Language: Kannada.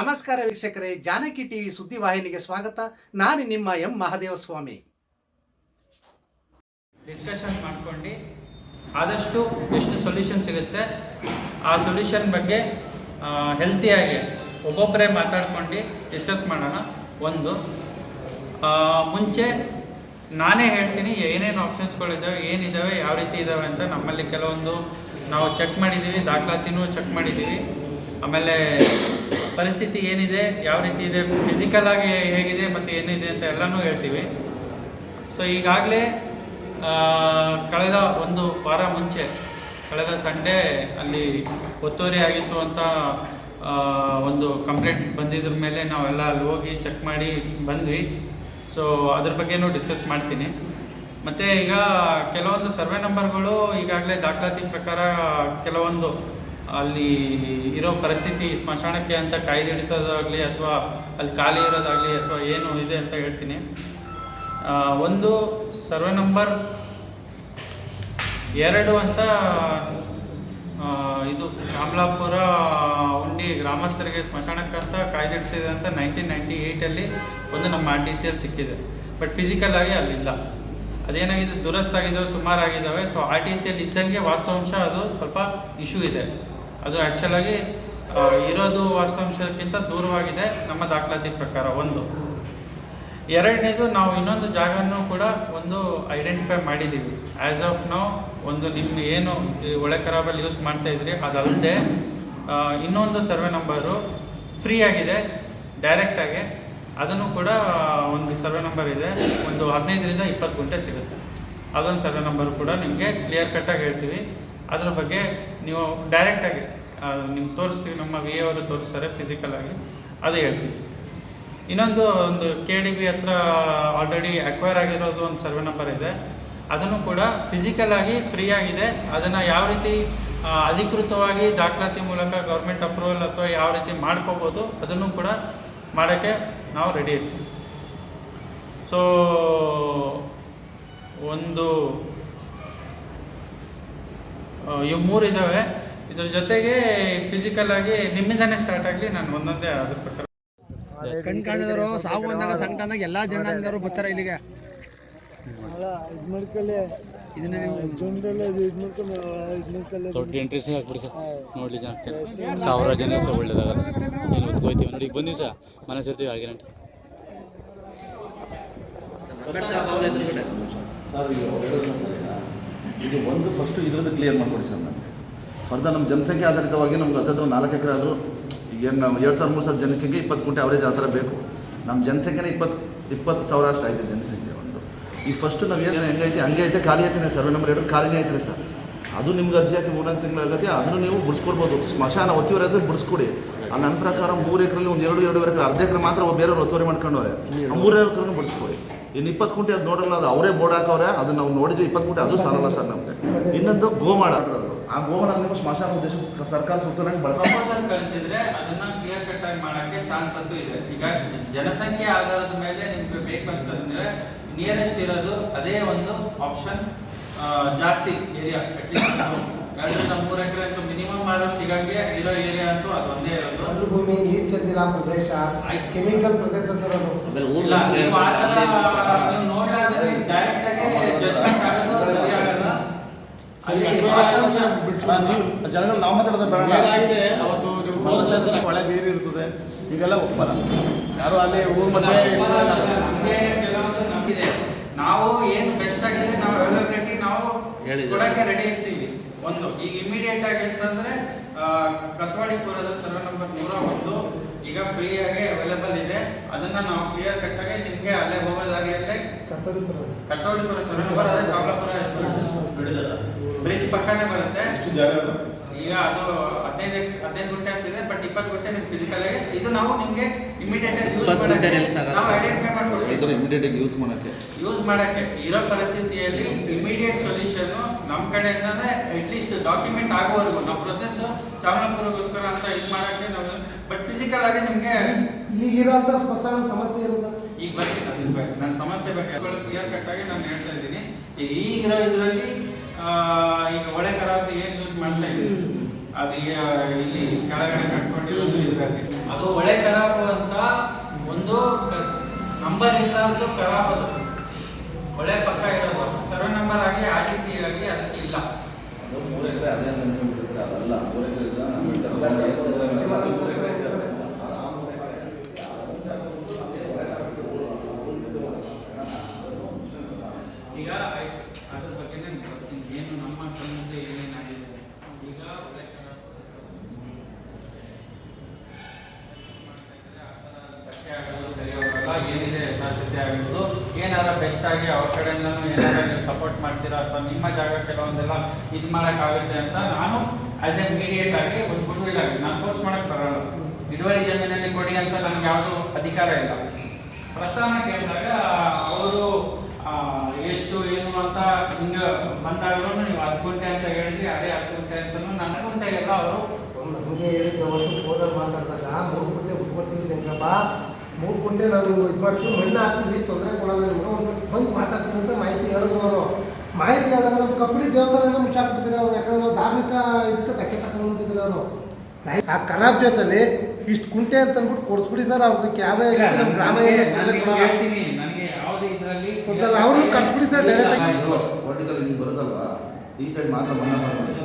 ನಮಸ್ಕಾರ ವೀಕ್ಷಕರೇ, ಜಾನಕಿ ಟಿವಿ ಸುದ್ದಿವಾಹಿನಿಗೆ ಸ್ವಾಗತ. ನಾನು ನಿಮ್ಮ ಎಂ ಮಹಾದೇವ ಸ್ವಾಮಿ ಡಿಸ್ಕಷನ್ ಮಾಡ್ಕೊಂಡು ಆದಷ್ಟು ಎಷ್ಟು ಸೊಲ್ಯೂಷನ್ ಸಿಗುತ್ತೆ. ಆ ಸೊಲ್ಯೂಷನ್ ಬಗ್ಗೆ ಹೆಲ್ತಿಯಾಗಿ ಒಬ್ಬೊಬ್ಬರೇ ಮಾತಾಡ್ಕೊಂಡು ಡಿಸ್ಕಸ್ ಮಾಡೋಣ. ಒಂದು ಮುಂಚೆ ನಾನೇ ಹೇಳ್ತೀನಿ ಏನೇನು ಆಪ್ಷನ್ಸ್ಗಳಿದ್ದಾವೆ ಏನಿದ್ದಾವೆ ಯಾವ ರೀತಿ ಇದ್ದಾವೆ ಅಂತ ನಮ್ಮಲ್ಲಿ ಕೆಲವೊಂದು ನಾವು ಚೆಕ್ ಮಾಡಿದ್ದೀವಿ, ದಾಖಲಾತಿನೂ ಚೆಕ್ ಮಾಡಿದ್ದೀವಿ. ಆಮೇಲೆ ಪರಿಸ್ಥಿತಿ ಏನಿದೆ, ಯಾವ ರೀತಿ ಇದೆ ಫಿಸಿಕಲ್ ಆಗಿ ಹೇಗಿದೆ ಮತ್ತು ಏನಿದೆ ಅಂತ ಎಲ್ಲನೂ ಹೇಳ್ತೀವಿ. ಸೊ ಈಗಾಗಲೇ ಕಳೆದ ಒಂದು ವಾರ ಮುಂಚೆ, ಕಳೆದ ಸಂಡೇ ಅಲ್ಲಿ ಒತ್ತುವರಿ ಆಗಿತ್ತು ಅಂತ ಒಂದು ಕಂಪ್ಲೇಂಟ್ ಬಂದಿದ್ರ ಮೇಲೆ ನಾವೆಲ್ಲ ಅಲ್ಲಿ ಹೋಗಿ ಚೆಕ್ ಮಾಡಿ ಬಂದ್ವಿ. ಸೊ ಅದ್ರ ಬಗ್ಗೆನೂ ಡಿಸ್ಕಸ್ ಮಾಡ್ತೀನಿ. ಮತ್ತು ಈಗ ಕೆಲವೊಂದು ಸರ್ವೆ ನಂಬರ್ಗಳು ಈಗಾಗಲೇ ದಾಖಲಾತಿ ಪ್ರಕಾರ ಕೆಲವೊಂದು ಅಲ್ಲಿ ಇರೋ ಪರಿಸ್ಥಿತಿ ಸ್ಮಶಾನಕ್ಕೆ ಅಂತ ಕಾಯ್ದಿಡಿಸೋದಾಗಲಿ ಅಥವಾ ಅಲ್ಲಿ ಖಾಲಿ ಇರೋದಾಗಲಿ ಅಥವಾ ಏನು ಇದೆ ಅಂತ ಹೇಳ್ತೀನಿ. ಒಂದು ಸರ್ವೆ ನಂಬರ್ ಎರಡು ಅಂತ ಇದು ಶ್ಯಾಮಲಾಪುರ ಉಂಡಿ ಗ್ರಾಮಸ್ಥರಿಗೆ ಸ್ಮಶಾನಕ್ಕಂತ ಕಾಯ್ದಿರಿಸಿದೆ ಅಂತ ನೈನ್ಟೀನ್ ನೈಂಟಿ ಏಯ್ಟಲ್ಲಿ ಒಂದು ನಮ್ಮ ಆರ್ ಟಿ ಸಿಯಲ್ಲಿ ಸಿಕ್ಕಿದೆ. ಬಟ್ ಫಿಸಿಕಲ್ ಆಗಿ ಅಲ್ಲಿಲ್ಲ. ಅದೇನಾಗಿದೆ ದುರಸ್ತಾಗಿದ್ದಾವೆ, ಸುಮಾರಾಗಿದ್ದಾವೆ ಸೊ ಆರ್ ಟಿ ಸಿಯಲ್ಲಿ ಇದ್ದಂಗೆ ವಾಸ್ತವಾಂಶ ಅದು ಸ್ವಲ್ಪ ಇಶ್ಯೂ ಇದೆ. ಅದು ಆ್ಯಕ್ಚುಲಾಗಿ ಇರೋದು ವಾಸ್ತವಾಂಶಕ್ಕಿಂತ ದೂರವಾಗಿದೆ ನಮ್ಮ ದಾಖಲಾತಿ ಪ್ರಕಾರ, ಒಂದು. ಎರಡನೇದು, ನಾವು ಇನ್ನೊಂದು ಜಾಗನೂ ಕೂಡ ಒಂದು ಐಡೆಂಟಿಫೈ ಮಾಡಿದ್ದೀವಿ ಆ್ಯಸ್ ಆಫ್ ನಾವು ಒಂದು ನಿಮ್ಮ ಏನು ಒಳೆ ಖರಾಬಲ್ಲಿ ಯೂಸ್ ಮಾಡ್ತಾ ಇದ್ರಿ ಅದಲ್ಲದೆ ಇನ್ನೊಂದು ಸರ್ವೆ ನಂಬರು ಫ್ರೀ ಆಗಿದೆ ಡೈರೆಕ್ಟಾಗಿ ಅದನ್ನು ಕೂಡ, ಒಂದು ಸರ್ವೆ ನಂಬರ್ ಇದೆ, ಒಂದು ಹದಿನೈದರಿಂದ ಇಪ್ಪತ್ತು ಗುಂಟೆ ಸಿಗುತ್ತೆ. ಅದೊಂದು ಸರ್ವೆ ನಂಬರ್ ಕೂಡ ನಿಮಗೆ ಕ್ಲಿಯರ್ ಕಟ್ಟಾಗಿ ಹೇಳ್ತೀವಿ. ಅದ್ರ ಬಗ್ಗೆ ನೀವು ಡೈರೆಕ್ಟಾಗಿ ನಿಮ್ಗೆ ತೋರಿಸ್ತೀವಿ, ನಮ್ಮ ವಿ ಅವರು ತೋರಿಸ್ತಾರೆ ಫಿಸಿಕಲ್ ಆಗಿ, ಅದು ಹೇಳ್ತೀವಿ. ಇನ್ನೊಂದು ಒಂದು ಕೆ ಡಿ ಬಿ ಹತ್ರ ಆಲ್ರೆಡಿ ಅಕ್ವೈರ್ ಆಗಿರೋದು ಒಂದು ಸರ್ವೆ ನಂಬರ್ ಇದೆ. ಅದನ್ನು ಕೂಡ ಫಿಸಿಕಲ್ ಆಗಿ ಫ್ರೀ ಆಗಿದೆ. ಅದನ್ನು ಯಾವ ರೀತಿ ಅಧಿಕೃತವಾಗಿ ದಾಖಲಾತಿ ಮೂಲಕ ಗೌರ್ಮೆಂಟ್ ಅಪ್ರೂವಲ್ ಅಥವಾ ಯಾವ ರೀತಿ ಮಾಡ್ಕೋಬೋದು, ಅದನ್ನು ಕೂಡ ಮಾಡೋಕ್ಕೆ ನಾವು ರೆಡಿ ಇರ್ತೀವಿ. ಸೊ ಒಂದು ಇವು ಮೂರು ಇದ್ದಾವೆ ಇದ್ರ ಜೊತೆಗೆ ಫಿಸಿಕಲ್ ಆಗಿ ನಿಮ್ಮಿಂದಾನೇ ಸ್ಟಾರ್ಟ್ ಆಗಲಿ ನಾನು ಒಂದೊಂದೇ ಅದ್ರ ಪ್ರಕಾರ. ಕಣ್ ಕಾಣಿದವರು ಸಾವು ಅಂದಾಗ ಸಂಕಟ ಅಂದಾಗ ಎಲ್ಲಾ ಜನಾಂಗದವರು ಬರ್ತಾರೆ ಇಲ್ಲಿಗೆ. ಇದು ಮಾಡ್ಕೊಳ್ಳಿ ಇದನ್ನ ನೀವು ಜೊಂಡೆಲ್ಲ ಇದು ಇದು ಮಾಡ್ಕೊಂಡು ಇದು ಮಾಡ್ಕೊಳ್ಳಿ ದೊಡ್ಡ ಎಂಟ್ರೀಸ್ ಹಾಕ್ಬಿಡಿ ಸರ್. ನೋಡಲಿ ಜನ ಸಾವಿರ ಜನ ಸಹ ಒಳ್ಳೇದಾಗಲ್ಲ. ಏನು ಹೊತ್ಕೋಯ್ತೀವಿ ನೋಡಿ ಈಗ ಬಂದಿವಿ ಸರ್. ಮನೆ ಇರ್ತೀವಿ ಆಗಿರಂಟ ಸರ್ ಈಗ ಅವ್ರು ಹೇಳಿದ್ರು ಸರಿನಾ? ಇದು ಒಂದು ಫಸ್ಟ್ ಇದರದ್ದು ಕ್ಲಿಯರ್ ಮಾಡ್ಕೊಡಿ ಸರ್ ನಮಗೆ. ಫರ್ದರ್ ನಮ್ಮ ಜನಸಂಖ್ಯೆ ಆಧಾರಿತವಾಗಿ ನಮ್ಗೆ ಹತ್ತತ್ರ ನಾಲ್ಕು ಎಕರೆ ಆದರೂ ಏನು ನಾವು ಎರಡು ಸಾವಿರ, ಮೂರು ಸಾವಿರ ಜನಕ್ಕೆ ಇಪ್ಪತ್ತು ಕೋಟಿ ಅವರೇಜ್ ಆ ಥರ ಬೇಕು. ನಮ್ಮ ಜನಸಂಖ್ಯೆನೇ ಇಪ್ಪತ್ತು ಇಪ್ಪತ್ತು ಸಾವಿರ ಅಷ್ಟು ಆಯ್ತು ಜನಸಂಖ್ಯೆ ಒಂದು. ಈ ಫಸ್ಟ್ ನಾವು ಏನು ಹೆಂಗೈತೆ ಹಂಗೆ ಐತೆ, ಖಾಲಿ ಐತೆ ಸರ್ವೆ ನಂಬರ್ ಎರಡು ಖಾಲಿನೇ ಐತೆ ಸರ್. ಅದು ನಿಮ್ಗೆ ಅರ್ಜಿ ಹಾಕಿ ಮೂರ್ನಾಲ್ಕು ತಿಂಗಳಾಗತ್ತೆ ಅದನ್ನು ನೀವು ಬಿಡಿಸ್ಕೊಡ್ಬೋದು. ಸ್ಮಶಾನ ಒತ್ತಿವರೆ ಆದರೆ ಬಿಡಿಸ್ಕೊಡಿ. ನನ್ನ ಪ್ರಕಾರ ಮೂರು ಎಕರೆಲಿ ಒಂದು ಎರಡು, ಎರಡೂವರೆ ಎಕರೆ, ಅರ್ಧ ಎಕರೆ ಮಾತ್ರ ಬೇರೆಯವ್ರು ಒತ್ತುವರಿ ಮಾಡ್ಕೊಂಡವ್ರೆ ಮೂರು ಎಕರೆನೂ ಬಿಡಿಸ್ಕೊಡಿ. ಇನ್ನು ಇಪ್ಪತ್ತು ಕುಂಟೆ ಅದು ನೋಡಲ್ಲ ಅದು ಅವರೇ ಬೋರ್ಡ್ ಹಾಕವ್ರೆ ಅದನ್ನ ನಾವು ನೋಡಿದ್ವಿ ಇಪ್ಪತ್ತು ಕುಂಟೆ ಅದು ಸಾಲಲ್ಲ ಸರ್ ನಮಗೆ. ಇನ್ನೊಂದು ಗೋಮಾಳ. ಆ ಗೋಮಾಳ ನೀವು ಸ್ಮಶಾನ ಉದ್ದೇಶ ಸರ್ಕಾರ ಸುತ್ತರಂಗೆ ಬಳಸ ಪ್ರಪೋಸಲ್ ಕಳಿಸಿದ್ರೆ ಅದನ್ನ ಕ್ಲಿಯರ್ ಕಟ್ ಆಗಿ ಮಾಡಕ್ಕೆ ಚಾನ್ಸ್ ಅಂತೂ ಇದೆ. ಈಗ ಜನಸಂಖ್ಯೆ ಆಧಾರದ ಮೇಲೆ ನಿಮ್ಗೆ ಬೇಕಂತಂದ್ರೆ ನಿಯರೆಸ್ಟ್ ಇರೋದು ಅದೇ ಒಂದು ಆಪ್ಷನ್ ಜಾಸ್ತಿ ಏರಿಯಾ ಅಟ್ಲೀಸ್ಟ್ ಎರಡರಿಂದ ಮೂರು ಎಕರೆ ಅಂತೂ ಮಿನಿಮಮ್ ಆದ್ರೂ ಸಿಗಂಗೆ ಇರೋ ಏರಿಯಾ ಅಂತೂ ಅದು ಒಂದೇ ಇರೋದು. ಅದ್ರ ಭೂಮಿ ನೀರ್ ಚೆಂದಿಲ್ಲ ಪ್ರದೇಶ ಕೆಮಿಕಲ್ ಪ್ರದೇಶ ಸರ್ ಅದು. ಇಲ್ಲ, ನೀವು ಆ ಥರ ನೀವು ನೋಡ್ಲಾರ್ದೆ ಡೈರೆಕ್ಟ್ ಆಗಿ ಜಜ್ಮೆಂಟ್ ಆಗೋದು ಸರಿ ಆಗಲ್ಲ ಅಲ್ಲಿ ವಾಸ್ತವಾಂಶ ಜನಗಳು ನಾವು ಮಾತಾಡೋದು ಬೇಡ. ಅವತ್ತು ನೀವು ಒಳ್ಳೆ ನೀರು ಇರ್ತದೆ. ಈಗೆಲ್ಲ ಒಪ್ಪಲ್ಲ. ಯಾರು ಅಲ್ಲಿ ಊರ್ ನಮಗೆ ನಮ್ಗೆ ಕೆಲವೊಂದು ನಂಬಿದೆ. ನಾವು ಏನು ಬೆಸ್ಟ್ ಆಗಿದೆ ನಾವು ಅವೈಲಬಿಲಿಟಿ ನಾವು ಕೊಡಕ್ಕೆ ರೆಡಿ ಇರ್ತೀವಿ. ಒಂದು ಈಗ ಇಮಿಡಿಯೇಟ್ ಆಗಿ ಅಂತಂದ್ರೆ ಕತ್ವಾಡಿ ಪೂರದ ಸರ್ವೆ ನಂಬರ್ ನೂರ ಒಂದು. ಈಗ ಫ್ರೀ ಆಗಿ ಅವೈಲೇಬಲ್ ಇದೆ. ಅದನ್ನ ನಾವು ಕ್ಲಿಯರ್ ಕಟ್ ಆಗಿ ನಿಮ್ಗೆ ಅಲ್ಲೇ ಹೋಗೋದಾಗಿ ಕತ್ತೋಡಿ ಪರ. ಸರ್ವೆ ನಂಬರ್ ಅದೇ ಚಾಮಲಾಪುರ ಬ್ರಿಡ್ಜ್ ಪಕ್ಕನೇ ಬರುತ್ತೆ. ಈಗ ಅದು ಹದಿನೈದು ಹದಿನೈದು ಗಂಟೆ ಆಗ್ತಿದೆ ಬಟ್ ಇಪ್ಪತ್ತು ಗಂಟೆ ನಿಮ್ಗೆ ಫಿಸಿಕಲ್ ಆಗಿ ಇದು ನಾವು ನಿಮಗೆ ಇಮಿಡಿಯೇಟ್ ಆಗಿ ಯೂಸ್ ಮಾಡಕ್ಕೆ ನಾವು ಐಡೆಂಟಿಫೈ ಮಾಡ್ಕೊಳ್ತೀವಿ ಇದರ ಇಮಿಡಿಯೇಟ್ ಯೂಸ್ ಮಾಡೋಕ್ಕೆ. ಯೂಸ್ ಮಾಡಕ್ಕೆ. ಇರೋ ಪರಿಸ್ಥಿತಿಯಲ್ಲಿ ಇಮಿಡಿಯೇಟ್ ಸೊಲ್ಯೂಷನ್ ನಮ್ಮ ಕಡೆ ಅಂದ್ರೆ ಅಟ್ಲೀಸ್ಟ್ ಡಾಕ್ಯುಮೆಂಟ್ ಆಗುವವರೆಗೂ ನಾವು ಪ್ರೊಸೆಸ್ ಚಾಮರಾಪುರಗೋಸ್ಕರ ಅಂತ ಇದು ಮಾಡಕ್ಕೆ ನಾವು ಬಟ್ ಫಿಸಿಕಲ್ ಆಗಿ ನಿಮಗೆ ಈಗಿರೋಂಥ ಸ್ಮಶಾನ ಸಮಸ್ಯೆ ಇರುತ್ತೆ ಈಗ ಬರ್ತೀನಿ ನನ್ನ ಸಮಸ್ಯೆ ಬಗ್ಗೆ ಕ್ಲಿಯರ್ ಕಟ್ ಆಗಿ ನಾನು ಹೇಳ್ತಾ ಇದ್ದೀನಿ. ಈಗ ಈಗಿರೋ ಇದರಲ್ಲಿ ಈಗ ಒಳ್ಳೆ ಕರಾವತಿ ಏನು ಯೂಸ್ ಮಾಡ್ತಾ ಇದ್ರು ಅದು ಇಲ್ಲಿ ಕೆಳಗಡೆ ಕಟ್ಕೊಂಡಿರೋದು ಇದ್ದಾರೆ ಅದು ಒಳ್ಳೆ ಕರಾಪು ಅಂತ ಒಂದು ನಂಬರ್ ಇಲ್ಲ ಅಂತ ಒಳ್ಳೆ ಪಕ್ಕ ಇರೋದು. ಸರ್ವೆ ನಂಬರ್ ಆಗಿ ಆರ್ ಟಿ ಸಿ ಆಗಿ ಅದಕ್ಕೆ ಇಲ್ಲ. ಮೂರು ಎಕರೆ ಅದೇ ಅದಲ್ಲ ಮೂರು ಎಕರೆ ಇಲ್ಲ ಆಗಿರೋದು ಬೆಸ್ಟ್ ಆಗಿ ಅವ್ರ ಕಡೆಯಿಂದ ನೀವು ಸಪೋರ್ಟ್ ಮಾಡ್ತೀರಾ ಅಥವಾ ನಿಮ್ಮ ಜಾಗ ಕೆಲವೊಂದೆಲ್ಲ ಇದು ಮಾಡೋಕ್ಕಾಗುತ್ತೆ ಅಂತ ನಾನು ಆಸ್ ಎ ಮೀಡಿಯೇಟ್ ಆಗಿ ಒಂದು ಗುಡ್ ಆಗಿ, ನಾನು ಫೋರ್ಸ್ ಮಾಡೋಕ್ಕೆ ಬರಲ್ಲ. ಇಳುವರಿ ಜಮೀನಲ್ಲಿ ಕೊಡಿ ಅಂತ ನನಗೆ ಯಾವುದೂ ಅಧಿಕಾರ ಇಲ್ಲ. ಪ್ರಸ್ತಾವನೆ ಕೇಳಿದಾಗ ಅವರು ಎಷ್ಟು, ಏನು ಅಂತ ಹಿಂಗೆ ಬಂದಾಗಲೂ ನೀವು ಹತ್ತು ಗುಂಟೆ ಅಂತ ಹೇಳಿದ್ರಿ, ಅದೇ ಹತ್ತು ಗುಂಟೆ ಅಂತಲೂ ನನ್ನ ಗುಂಟೆಗೆಲ್ಲ ಅವರು ನಮಗೆ ಹೇಳಿದ್ರು ಒಂದು ಫೋನಲ್ಲಿ ಮಾತಾಡಿದಾಗ, ಮೂರು ಗುಂಟೆ ಉಟ್ಕೊಳ್ತೀವಿ ಶಂಕರಪ್ಪ. ಮೂರು ಗುಂಟೆ ನಾನು ಇದು ಮಾಡ್ತೀವಿ ಮಣ್ಣು ಹಾಕ್ತೀವಿ ತೊಂದರೆ ಕೊಡೋಲ್ಲ ನಿಮ್ಗೆ ಒಂದು ಬಂದು ಮಾತಾಡ್ತೀನಿ ಅಂತ ಮಾಹಿತಿ ಹೇಳಿದ್ರು ಅವರು ಮಾಹಿತಿ ಹೇಳಿದ್ರೆ ನಮ್ಮ ಕಬ್ಬಡಿ ದೇವಸ್ಥಾನ ಮುಚ್ಚಾಕ್ಬಿಟ್ಟಿದ್ರು ಅವ್ರು ಯಾಕಂದ್ರೆ ನಾವು ಧಾರ್ಮಿಕ ಇದಕ್ಕೆ ತಕ್ಕೆ ತಗೊಂಡ್ಬಿಟ್ಟಿದ್ರು ಅವರು ಆ ಖರಾಬ್ ಜೊತೆಲಿ ಇಷ್ಟು ಕುಂಟೆ ಅಂತ ಅಂದ್ಬಿಟ್ಟು ಕೊಡಿಸ್ಬಿಡಿ ಸರ್ ಅವ್ರದಕ್ಕೆ ಯಾವುದೇ ನಮ್ಮ ಗ್ರಾಮ ಅವ್ರನ್ನ ಕರ್ಸ್ಬಿಡಿ ಸರ್ ಡೈರೆಕ್ಟ್ ಆಗಿ. ಹಿಂಗೆ ಬರುತ್ತಲ್ವಾ ಈ ಸೈಡ್ ಮಾತ್ರ ಮನ್ನಾ ಮಾಡ್ಬೋದು